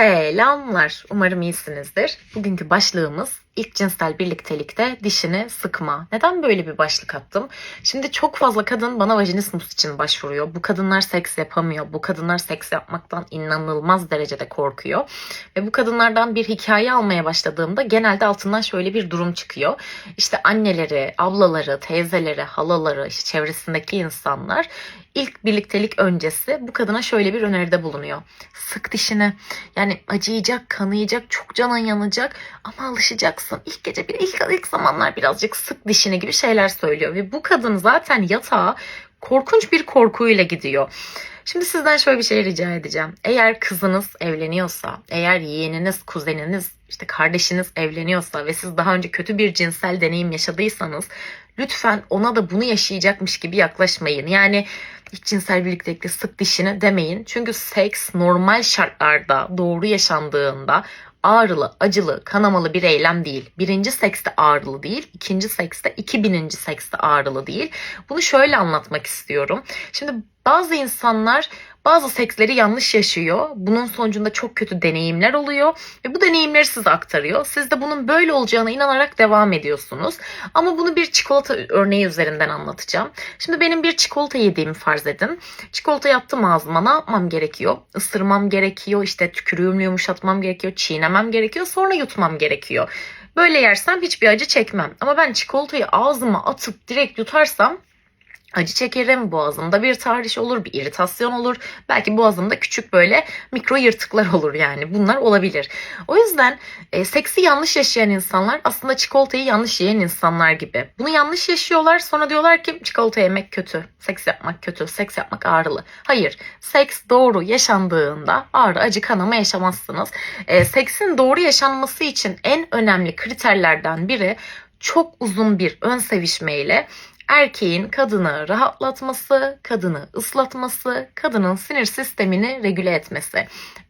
Selamlar. Umarım iyisinizdir. Bugünkü başlığımız ilk cinsel birliktelikte dişini sıkma. Neden böyle bir başlık attım? Şimdi çok fazla kadın bana vajinismus için başvuruyor. Bu kadınlar seks yapamıyor. Bu kadınlar seks yapmaktan inanılmaz derecede korkuyor. Ve bu kadınlardan bir hikaye almaya başladığımda genelde altından şöyle bir durum çıkıyor. İşte anneleri, ablaları, teyzeleri, halaları, işte çevresindeki insanlar ilk birliktelik öncesi bu kadına şöyle bir öneride bulunuyor. Sık dişini. Yani acıyacak, kanayacak, çok canın yanacak ama alışacaksın. İlk gece bir ilk, ilk zamanlar birazcık sık dişini gibi şeyler söylüyor ve bu kadın zaten yatağa korkunç bir korkuyla gidiyor. Şimdi sizden şöyle bir şey rica edeceğim. Eğer kızınız evleniyorsa, eğer yeğeniniz, kuzeniniz, işte kardeşiniz evleniyorsa ve siz daha önce kötü bir cinsel deneyim yaşadıysanız lütfen ona da bunu yaşayacakmış gibi yaklaşmayın. Yani ilk cinsel birliktelikte sık dişini demeyin. Çünkü seks normal şartlarda doğru yaşandığında ağrılı, acılı, kanamalı bir eylem değil. Birinci sekste ağrılı değil, ikinci sekste, iki bininci sekste ağrılı değil. Bunu şöyle anlatmak istiyorum. Şimdi bazı insanlar bazı seksleri yanlış yaşıyor. Bunun sonucunda çok kötü deneyimler oluyor ve bu deneyimleri size aktarıyor. Siz de bunun böyle olacağına inanarak devam ediyorsunuz. Ama bunu bir çikolata örneği üzerinden anlatacağım. Şimdi benim bir çikolata yediğimi farz edin. Çikolata yattım ağzıma ne yapmam gerekiyor? Isırmam gerekiyor, işte tükürüğümü yumuşatmam gerekiyor, çiğnemem gerekiyor, sonra yutmam gerekiyor. Böyle yersem hiçbir acı çekmem. Ama ben çikolatayı ağzıma atıp direkt yutarsam acı çekerim, boğazımda bir tahriş olur, bir iritasyon olur. Belki boğazımda küçük böyle mikro yırtıklar olur yani. Bunlar olabilir. O yüzden e, seksi yanlış yaşayan insanlar aslında çikolatayı yanlış yiyen insanlar gibi. Bunu yanlış yaşıyorlar sonra diyorlar ki çikolata yemek kötü, seks yapmak kötü, seks yapmak ağrılı. Hayır, seks doğru yaşandığında ağrı, acı, kanama yaşamazsınız. E, seksin doğru yaşanması için en önemli kriterlerden biri çok uzun bir ön sevişmeyle erkeğin kadını rahatlatması, kadını ıslatması, kadının sinir sistemini regüle etmesi.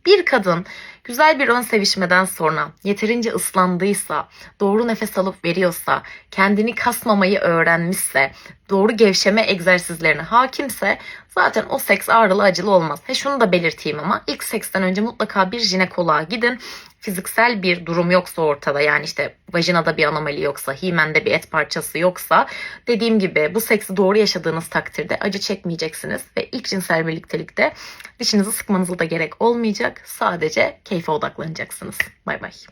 Bir kadın güzel bir ön sevişmeden sonra yeterince ıslandıysa, doğru nefes alıp veriyorsa, kendini kasmamayı öğrenmişse, doğru gevşeme egzersizlerine hakimse zaten o seks ağrılı acılı olmaz. He şunu da belirteyim ama ilk seksten önce mutlaka bir jinekoloğa gidin. Fiziksel bir durum yoksa ortada yani işte vajinada bir anomali yoksa, himende bir et parçası yoksa dediğim gibi bu seksi doğru yaşadığınız takdirde acı çekmeyeceksiniz ve ilk cinsel birliktelikte dişinizi sıkmanıza da gerek olmayacak. Sadece keyfe odaklanacaksınız. Bay bay.